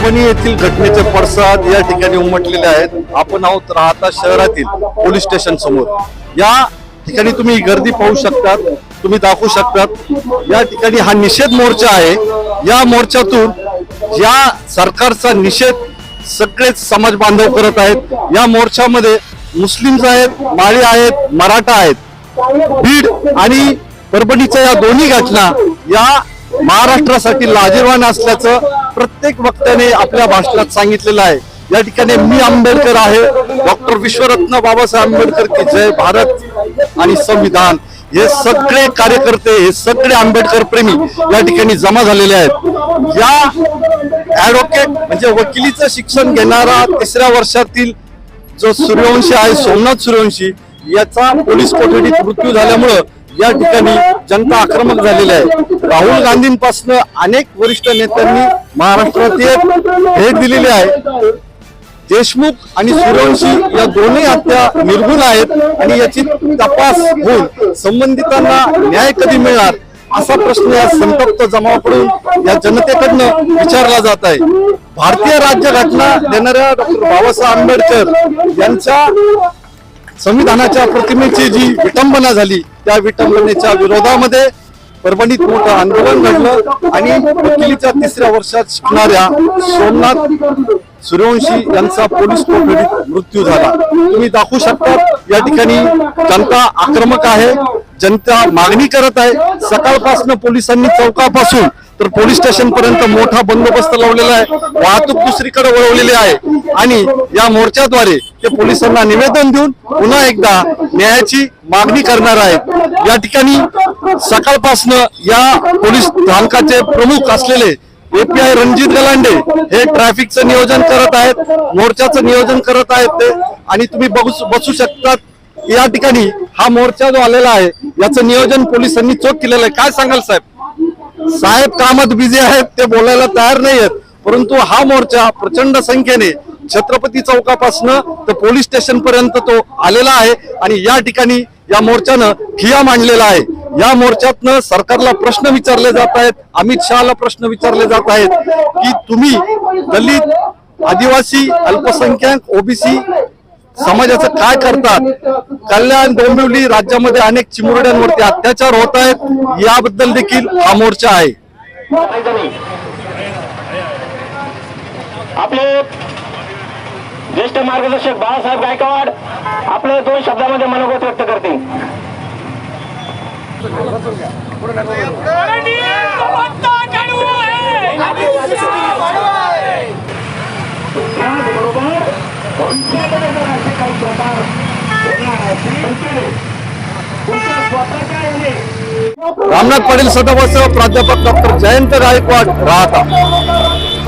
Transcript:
परभणी येथील घटनेचे पडसाद या ठिकाणी उमटलेले आहेत. आपण आहोत राहता शहरातील पोलीस स्टेशन समोर. या ठिकाणी तुम्ही गर्दी पाहू शकतात तुम्ही दाखवू शकतात. या ठिकाणी हा निषेध मोर्चा आहे. या मोर्चातून या सरकारचा निषेध सगळेच समाज बांधव करत आहेत. या मोर्चामध्ये मुस्लिम्स आहेत माळी आहेत मराठा आहेत. बीड आणि परभणीच्या या दोन्ही घटना या महाराष्ट्रासाठी लाजीरवान असल्याचं प्रत्येक वक्त्याने आपल्या भाषणात सांगितलेलं आहे. या ठिकाणी मी आंबेडकर आहे. डॉक्टर विश्वरत्न बाबासाहेब आंबेडकर की जय भारत आणि संविधान. हे सगळे कार्यकर्ते हे सगळे आंबेडकर प्रेमी या ठिकाणी जमा झालेले आहेत. या ऍडव्होकेट म्हणजे वकिलीचं शिक्षण घेणारा तिसऱ्या वर्षातील जो सूर्यवंशी आहे सोमनाथ सूर्यवंशी याचा पोलीस कोठडीत मृत्यू झाल्यामुळं या ठिकाणी जनता आक्रमक झालेली आहे. राहुल गांधींपासून अनेक वरिष्ठ नेत्यांनी महाराष्ट्रात एक भेट दिलेली आहे. देशमुख आणि सूर्यवंशी या दोन्ही हत्या निर्गुण आहेत आणि याची तपास होऊन संबंधितांना न्याय कधी मिळणार असा प्रश्न या संतप्त जमावाकडून या जनतेकडनं विचारला जात आहे. भारतीय राज्यघटना देणाऱ्या डॉक्टर बाबासाहेब आंबेडकर यांच्या संविधानाच्या प्रतिमेची जी विटंबना झाली त्या विटंबनेच्या विरोधामध्ये परभणीत मोठं आंदोलन घडलं आणि वकिलीच्या तिसऱ्या वर्षात शिकणाऱ्या सोमनाथ सूर्यवंशी यांचा पोलीस कोठडीत मृत्यू झाला. तुम्ही दाखवू शकता या ठिकाणी जनता आक्रमक आहे जनता मागणी करत आहे. सकाळपासून पोलिसांनी चौकापासून तर पोलीस स्टेशन पर्यंत मोठा बंदोबस्त लावलेला आहे वाहतूक दुसरीकडे वळवलेली आहे. आणि या मोर्चाद्वारे ते पोलिसांना निवेदन देऊन पुन्हा एकदा न्यायाची मागणी करणार आहेत या ठिकाणी सकाळपासून या पोलीस स्थानकाचे प्रमुख असलेले एपीआय रणजित गलांडे हे ट्रॅफिकचं नियोजन करत आहेत मोर्चाचं नियोजन करत आहेत ते. आणि तुम्ही बघू बसू शकतात. या ठिकाणी हा मोर्चा जो आलेला आहे याचं नियोजन पोलिसांनी चोख केलेलं आहे. काय सांगाल साहेब? साहेब कामात बिझी आहेत ते बोलायला तयार नाही आहेत. परंतु हा मोर्चा प्रचंड संख्येने छत्रपती चौकापासून तर पोलीस स्टेशन पर्यंत तो आलेला आहे. आणि या ठिकाणी या मोर्चानं ठिया मांडलेला आहे. या मोर्चातनं सरकारला प्रश्न विचारले जात आहेत अमित शहाला प्रश्न विचारले जात आहेत की तुम्ही दलित आदिवासी अल्पसंख्याक ओबीसी समाजाचं काय करतात? कल्याण डोंबिवली राज्यामध्ये अनेक चिमुरड्यांवरती अत्याचार होत आहेत. याबद्दल देखील हा मोर्चा आहे. आपले ज्येष्ठ मार्गदर्शक बाळासाहेब गायकवाड आपले दोन शब्दामध्ये मनोगत व्यक्त करतील रामनाथ पाटील सदावासह प्राध्यापक डॉक्टर जयंत गायकवाड राहता.